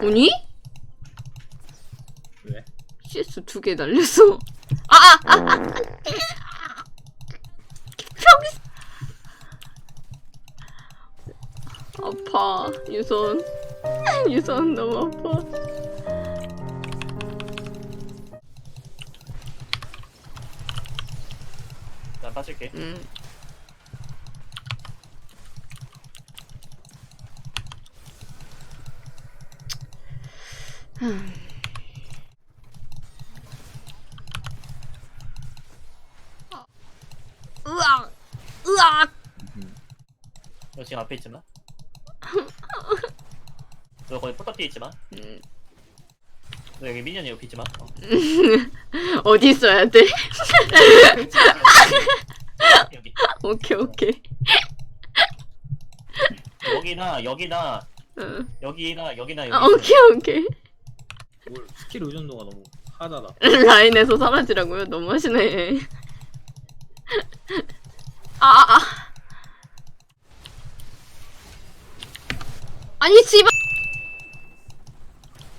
아니? 왜? CS 두 개 날렸어. 아, 아, 아, 아. 여기. 아파. 유선. 유선 너무 아파. 난 빠질게. 음. 으악! 으악! 너 지금 앞에 있지마. 너 거기 포탑 뒤에 있지마. 음. 너 여기 미니언 옆에 있지마. 어. 어디 있어야 돼? 여기. 오케이, 오케이. 여기나 여기나 응. 여기나 여기나 여기. 아, 오케이, 오케이. 뭘 스킬 의존도가 너무 하다다. 라인에서 사라지라고요? 너무 하시네. 아, 아, 아. 아니, 씨발!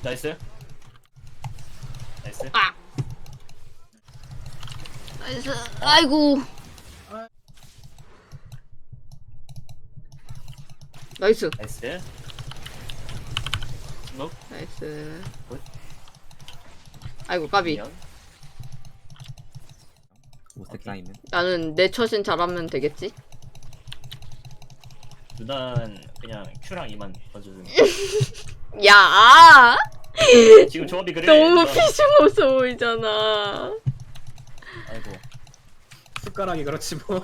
나이스. 나이스. 아! 나이스. 아이고. 나이스. 나이스. 스모크 나이스. 굿. 아이고, 까비. 오색 사이는 나는 내 처신 잘하면 되겠지? 누난 그냥 Q랑 2만 던져주는. 야! 아! 지금 조합이 그래. 너무 누나. 피심없어 보이잖아. 아이고. 숟가락이 그렇지 뭐.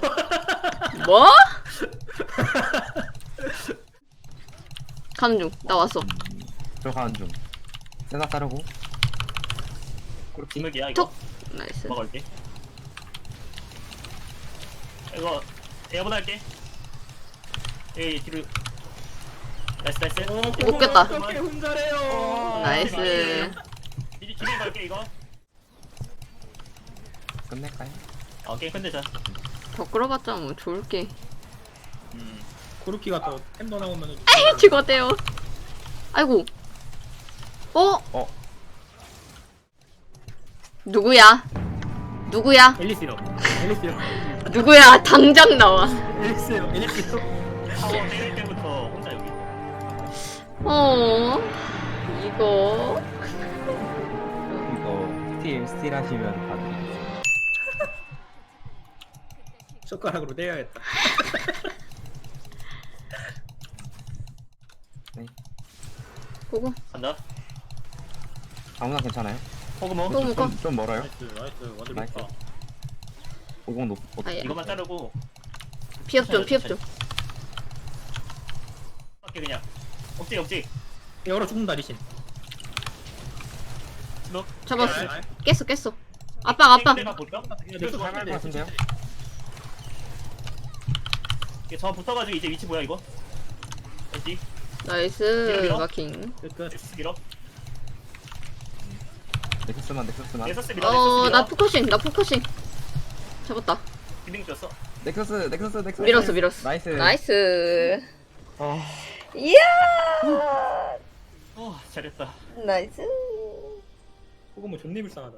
뭐? 가는 중. 나 왔어. 음, 들어가는 중 세다 자르고 기믹이야 이거. 톡. 나이스. 먹을게. 이거 에어본 할게. 에이 뒤로. 나이스 나이스. 못 깼다. 어떻게 혼자래요? 나이스. 이제 기믹 갈게 이거. 끝낼까요? 어 게임 끝내자. 더 끌어봤자 뭐 좋을 게. 음. 코르키가 또 템더 나오면은 죽었대요. 아이고. 어? 어 누구야? 누구야? 앨리스요. 앨리스요. 누구야? 당장 나와. 앨리스요. 앨리스요. 파워 때릴 때부터 혼자 여기. 어. 이거. 이거 스틸 스틸 하시면 봐드리겠습니다 숟가락으로 떼야겠다. 네 그거. 간다. 아무나 괜찮아요? 호그모. 또 묶어. 좀, 좀 멀어요? 나이스 나이스 완전 나이스. 좋다. 오공 높 어, 아야. 이것만 자르고 피업 좀, 피업 좀. 밖에 그냥 억지 억지. 열어 죽는다 리신. 잡았어. 네. 깼어, 깼어. 압박, 압박. 내가 볼까? 넥서스 잘할 것 같은데요? 이게 저 붙어가지고 이제 위치 뭐야 이거? 어디? 나이스. 마킹. 끝. 넥서스 밀어. 넥서스만 넥서스만 넥서스 밀어. 어, 넥서스 나. 포커싱, 나 포커싱. 잡았다. 네. 기믹 줬어. 넥서스 넥서스 넥서스 밀었어, 밀었어. 나이스 나이스. 아, 이야! 어 잘했다. 나이스. 뭐 존내 불쌍하다.